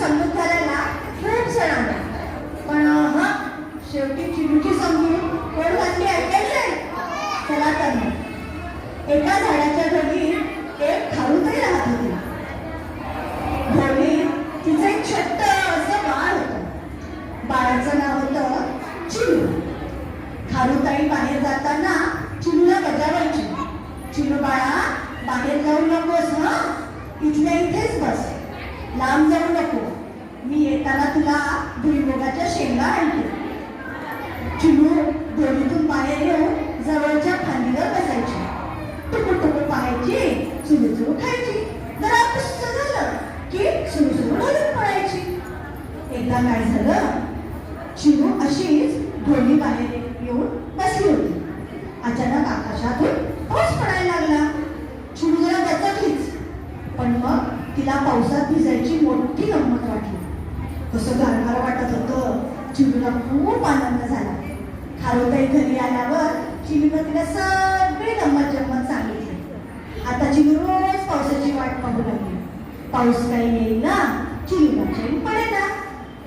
समजूत घालायला खूप सण आले पण हा शेवटी चिडूची समजून कोण घातली ऐकायचंय? चला तर एका झाडाच्या घरी एक खारुताई राहत होती. तिचं एक छोट्ट असं बाळ होतं. बाळाचं नाव होतं चिनू. खारुताई बाहेर जाताना चिनूला बजावायची. चिनू बाळा बाहेर जाऊ नकोस हा? इथल्या इथेच बस. लांब जाऊ नको मी येताना तुला भुईमुगाच्या शेंगा आणते. चिनू दोरीतून बाहेर येऊन जवळच्या फांदीवर बसायची. टुकू टुकू पाहायची चुरू चुरू खायची जरा झालं की सुरू सुरू ढोलत पडायची एकदा काय झालं? चिनू अशीच ढोली बाहेर येऊन बसली होती. अचानक आकाशातून पाऊस पडायला लागला चिनू जरा दचकलीच पण मग तिला पावसात भिजायची मोठी गंमत वाटली. कसं गारभार वाटत होतं. चिमूला खूप आनंद झाला. खारोताई घरी आल्यावर चिनूनं तिला सगळी गंमत जम्मत सांगितली. आता चिनू रोज पावसाची वाट पाहू लागली. पाऊस काही येईल ना? चिनूला चैन पडेना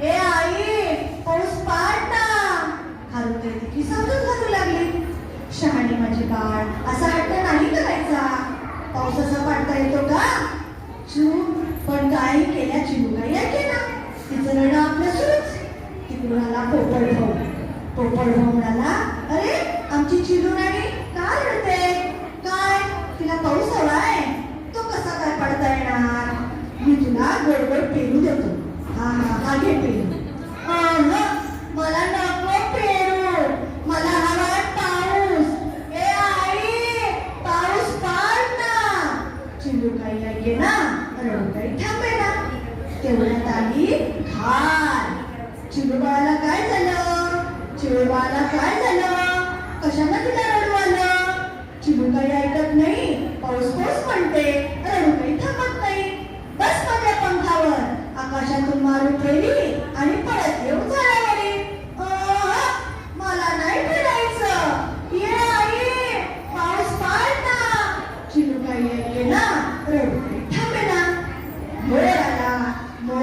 ए आई पाऊस पाड ना! खारोताई तिची समजून घालू लागली. शहाणी माझी बाळ असा हट्ट नाही करायचा. पाऊस असा पाडता येतो का? चूक पण काय केल्या चिनू काही ऐके ना तिचं रडं आपलं सुरूच. तिकडून आला पोपट भाऊ. पोपट भाऊ म्हणाला अरे आमची चिनू राणी का रडते? काय? तिला पाऊस हवाय तो कसा काय पडता येणार? मी तुला गडबड पेरू देतो. हा हा हा घे पेरू.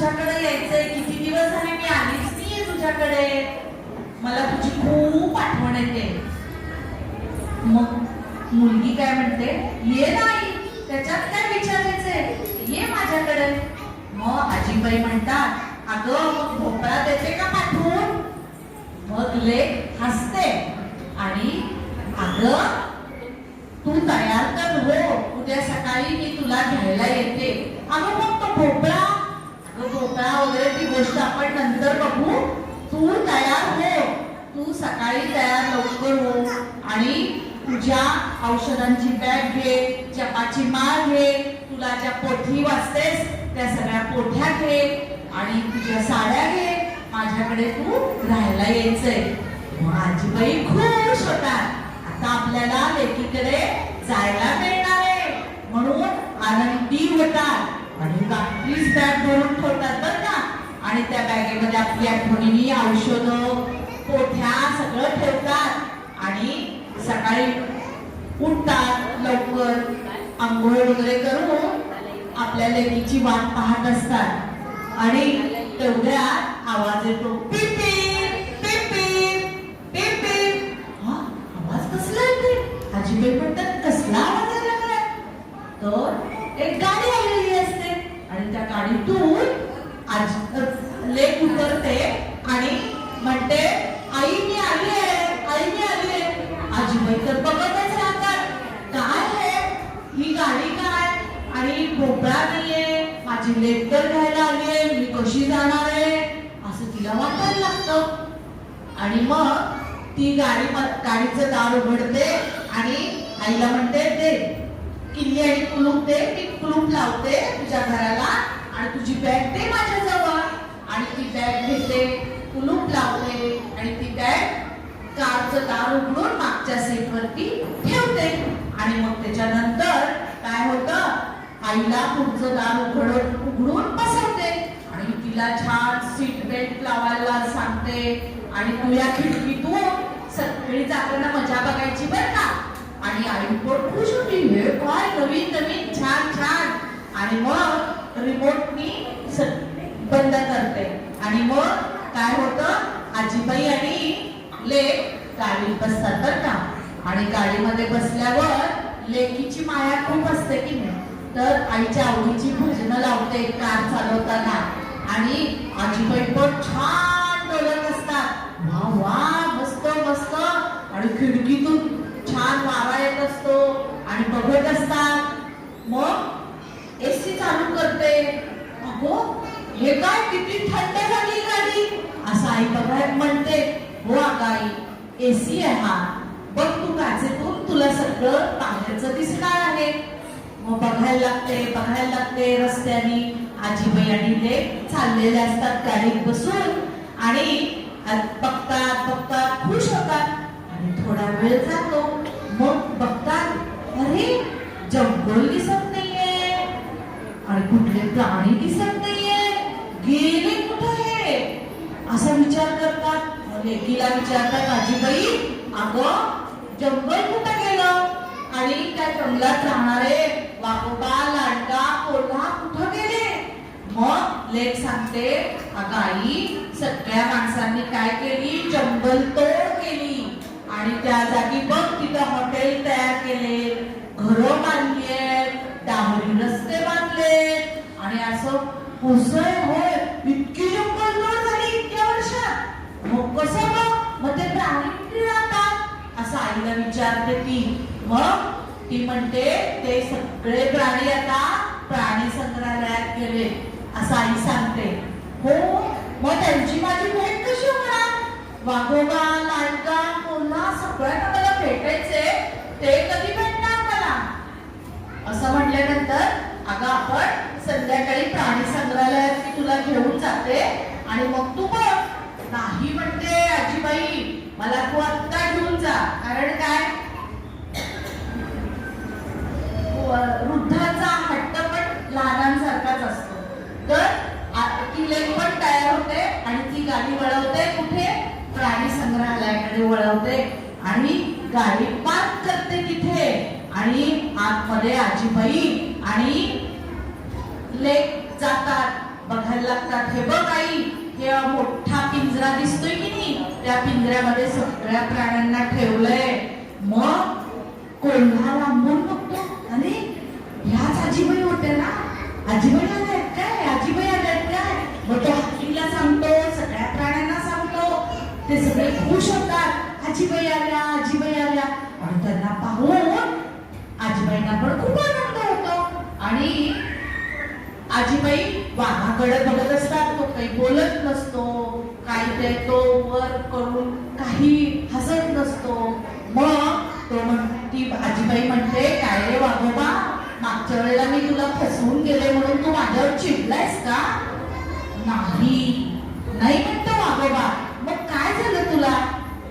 तुझ्याकडे यायचंय? किती दिवस झाले मी आलीच नाहीये तुझ्याकडे. मला तुझी खूप आठवण येते. मग मुलगी काय म्हणते? ये नाही त्याच्यात काय विचारायचंय? ये माझ्याकडे. मग आजीबाई म्हणतात अगं मग भोपळा देते का पाठवून? मग लेख हसते आणि अगं तू तयार तर हो उद्या सकाळी मी तुला घ्यायला येते. अगं मग तो भोपळा होता वगैरे ती गोष्ट आपण नंतर बघू. तू तयार हो. तू सकाळी तयार लवकर हो. आणि तुझ्या औषधांची बॅग घे चपाची माळ घे तुला ज्या पोथी वाचतेस त्या सगळ्या पोथ्या घे आणि तुझ्या साड्या घे. माझ्याकडे तू राहायला यायचंय. मग आजीबाई खुश होतात. आता आपल्याला लेकीकडे जायला मिळणार आहे. म्हणून आनंदी होतात. आणि काहीच बॅग भरून ठेवतात बरं का? आणि त्या बॅगेमध्ये आपली आठवणी औषधं पोठ्या सगळं ठेवतात. आणि सकाळी उठतात लवकर आंघोळ वगैरे करून आपल्या लेकीची वाट पाहत असतात. आणि तेवढ्यात आवाज येतो पिपी हा आवाज कसला येते आजीबाई म्हणतात कसला आवाज आला तर एक गाडी आलेली असते आणि त्या गाडीतून आज लेक उतरते आणि म्हणते आई मी आली आहे आई मी आली आहे. आजीबाई तर बघतच राहतात. काय आहे? ही गाडी काय? आणि भोपळा नाहीये. माझी लेक तर घ्यायला आली आहे. मी कशी जाणार आहे? असं तिला वाटायला लागतं. आणि मग ती गाडी गाडीचं दार उघडते आणि आईला म्हणते दे. किल्ली आणि कुलूप दे. मी कुलूप लावते तुझ्या घराला. आणि तुझी बॅग दे माझ्या जवळ आणि ती बॅग घेते कुलूप लावते आणि ती बॅग कारचं दार उघडून मागच्या सीट वरती ठेवते. आणि मग त्याच्यानंतर काय होतं? आईला पुढचं दार उघडून उघडून बसवते. आणि तिला छान सीट बेल्ट लावायला सांगते. आणि तुझ्या खिडकीतून सगळी जाताना मजा बघायची बरं का? आणि आई पण खुश होती हे काय नवीन नवीन छान छान आणि मग रिमोटनी स- बंद करते. आणि मग काय होतं? आजीबाई आणि लेख गाडीत बसतात बर का? आणि गाडीमध्ये बसल्यावर लेकीची माया खूप असते की नाही? तर आईच्या आवडीची भजनं लावते कार चालवताना. आणि आजीबाई पण छान बोलत असतात. वा वा मस्त मस्त. आणि खिडकीतून छान वारा येत असतो. आणि बघत असतात. मग एसी चालू करते. अगो हे काय किती थंड झाली गाडी? असं आई बघायला म्हणते हो आगाई आई एसी आहे हा. बघ तू काचेतून तुला सगळं बाहेरचं दिसणार आहे. मग बघायला लागते बघायला लागते रस्त्याने. आजीबाई आणि ते चाललेले असतात गाडीत बसून. आणि बघतात बघतात खुश होतात. आणि थोडा वेळ जातो. मग बघतात अरे जंगल दिसत आणि कुठले प्राणी दिसत नाहीये. गेले कुठं हे? असा विचार करतात. म्हणजे लेकीला विचारतात आजीबाई अगं जंगल कुठं गेलं? आणि त्या जंगलात राहणारे वाघोबा लाडका कोल्हा कुठं गेले? मग लेख सांगते अगं आई सगळ्या माणसांनी काय केली? जंगल तोड केली. आणि त्या जागी बघ तिथं हॉटेल तयार केले. घरं बांधली आहेत. डांबरी रस्ते बांधले आणि असं होसय होय. इतकी जंगल तोड झाली इतक्या वर्षात. मग कसं मग? मग ते प्राणी राहतात? असं आईला विचारते ती. मग ती म्हणते ते सगळे प्राणी आता प्राणी संग्रहालयात गेले. असं आई सांगते. हो मग त्यांची माझी भेट कशी होणार? वाघोबा नायका कोल्हा सगळ्यांना मला भेटायचे ते कधी भेट असं म्हटल्यानंतर अगं आपण संध्याकाळी प्राणी संग्रहालयात मी तुला घेऊन जाते आणि मग तू बघ. नाही म्हणते आजीबाई मला तू आत्ता घेऊन जा. कारण काय? वृद्धाचा वृद्धांचा हट्ट पण लहानांसारखाच असतो. तर आ- ती पण तयार होते आणि ती गाडी वळवते कुठे? प्राणी संग्रहालयाकडे वळवते आणि गाडी पार्क करते तिथे. आणि आतमध्ये आजीबाई आणि लेक जातात. बघायला लागतात हे बघ आई हे मोठा पिंजरा दिसतोय की नाही? त्या पिंजऱ्यामध्ये सगळ्या प्राण्यांना ठेवलंय. मग कोंढा लांबून बघतो अरे ह्याच आजीबाई होत्या ना? आजीबाई आल्यात काय? आजीबाई आल्यात काय? मग तो हत्तीला सांगतो सगळ्या प्राण्यांना सांगतो. ते सगळे खुश होतात आजीबाई आल्या आणि त्यांना पाहून आजीबाईंना पण खूप आनंद होतो आणि आजीबाई वाघाकडे बघत असतात तो काही बोलत नसतो काही ते तो वर करून काही हसत नसतो. मग तो म्हण ती आजीबाई म्हणते काय रे वाघोबा मागच्या वेळेला मी तुला फसवून गेले म्हणून तू माझ्यावर चिडलायस का? नाही नाही म्हणतो वाघोबा. मग काय झालं तुला?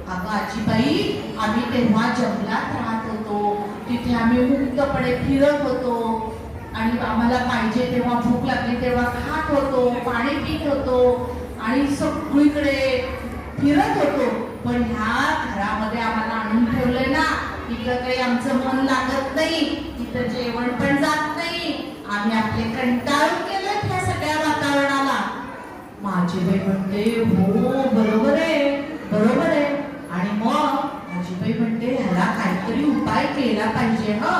अगं आजीबाई आम्ही तेव्हा जंगलात राहत होतो. तिथे आम्ही मुक्तपणे फिरत होतो. आणि आम्हाला पाहिजे तेव्हा भूक लागली तेव्हा खात होतो पाणी पित होतो आणि सगळीकडे फिरत होतो. पण ह्या घरामध्ये आम्हाला आणून ठेवलंय ना इथं काही आमचं मन लागत नाही इथं जेवण पण जात नाही. आम्ही आपले कंटाळून गेलो ह्या सगळ्या वातावरणाला. माझी बाई म्हणते हो बरोबर आहे बरोबर आहे. आणि मग माझी बाई म्हणते ह्याला काहीतरी उपाय केला पाहिजे ह.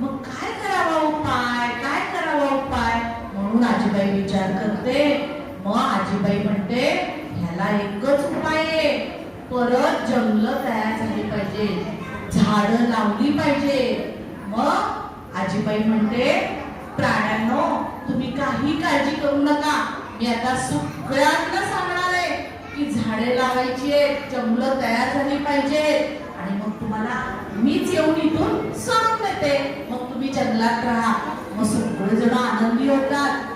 मग काय करावा उपाय काय करावा उपाय म्हणून आजीबाई विचार करते. मग आजीबाई म्हणते ह्याला एकच उपाय आहे. परत जंगल तयार झाली पाहिजे. झाडं लावली पाहिजे. मग आजीबाई म्हणते प्राण्यांनो तुम्ही काही काळजी करू नका. मी आता सगळ्यांना सांगणार आहे की झाडे लावायची आहेत जंगलं तयार झाली पाहिजे. आणि मग तुम्हाला मीच येऊन इथून सोडून देते. मग तुम्ही जंगलात राहा. मग सगळे जण आनंदी होतात.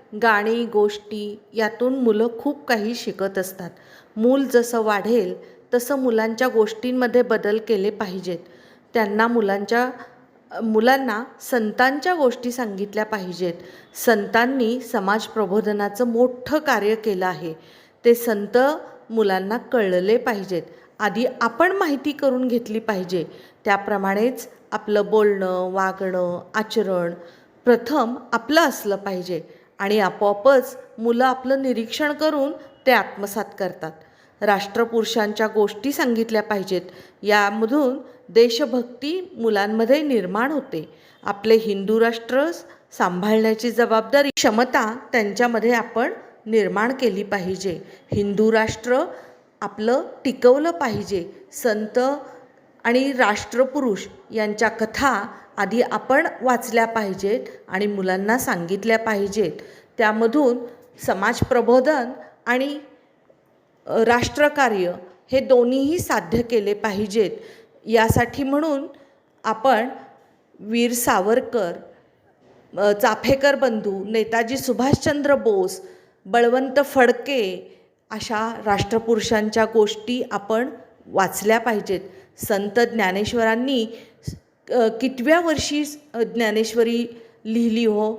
गाणी गोष्टी यातून मुलं खूप काही शिकत असतात. मूल जसं वाढेल तसं मुलांच्या गोष्टींमध्ये बदल केले पाहिजेत. त्यांना मुलांच्या मुलांना संतांच्या गोष्टी सांगितल्या पाहिजेत. संतांनी समाज प्रबोधनाचं मोठं कार्य केलं आहे. ते संत मुलांना कळले पाहिजेत. आधी आपण माहिती करून घेतली पाहिजे. त्याप्रमाणेच आपलं बोलणं वागणं आचरण प्रथम आपलं असलं पाहिजे. आणि आपोआपच मुलं आपलं निरीक्षण करून ते आत्मसात करतात. राष्ट्रपुरुषांच्या गोष्टी सांगितल्या पाहिजेत. यामधून देशभक्ती मुलांमध्ये निर्माण होते. आपले हिंदू राष्ट्र सांभाळण्याची जबाबदारी क्षमता त्यांच्यामध्ये आपण निर्माण केली पाहिजे. हिंदू राष्ट्र आपलं टिकवलं पाहिजे. संत आणि राष्ट्रपुरुष यांच्या कथा आधी आपण वाचल्या पाहिजेत आणि मुलांना सांगितल्या पाहिजेत. त्यामधून समाज प्रबोधन आणि राष्ट्रकार्य हे दोन्हीही साध्य केले पाहिजेत. यासाठी म्हणून आपण वीर सावरकर चाफेकर बंधू नेताजी सुभाषचंद्र बोस बळवंत फडके अशा राष्ट्रपुरुषांच्या गोष्टी आपण वाचल्या पाहिजेत. संत ज्ञानेश्वरांनी कितव्या वर्षी ज्ञानेश्वरी लिहिली हो?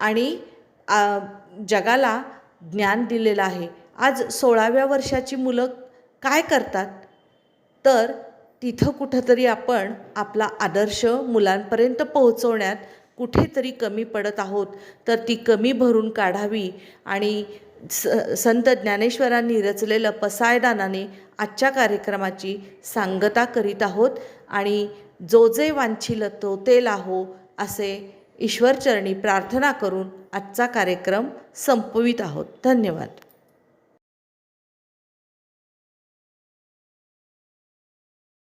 आणि जगाला ज्ञान दिलेलं आहे. आज सोळाव्या वर्षाची मुलं काय करतात? तर तिथं कुठंतरी आपण आपला आदर्श मुलांपर्यंत पोहोचवण्यात कुठेतरी कमी पडत आहोत. तर ती कमी भरून काढावी आणि स संत ज्ञानेश्वरांनी रचलेलं पसायदानाने आजच्या कार्यक्रमाची सांगता करीत आहोत. आणि जो जे वांछिल तो ते लाहो असे ईश्वरचरणी प्रार्थना करून आजचा कार्यक्रम संपवित आहोत. धन्यवाद.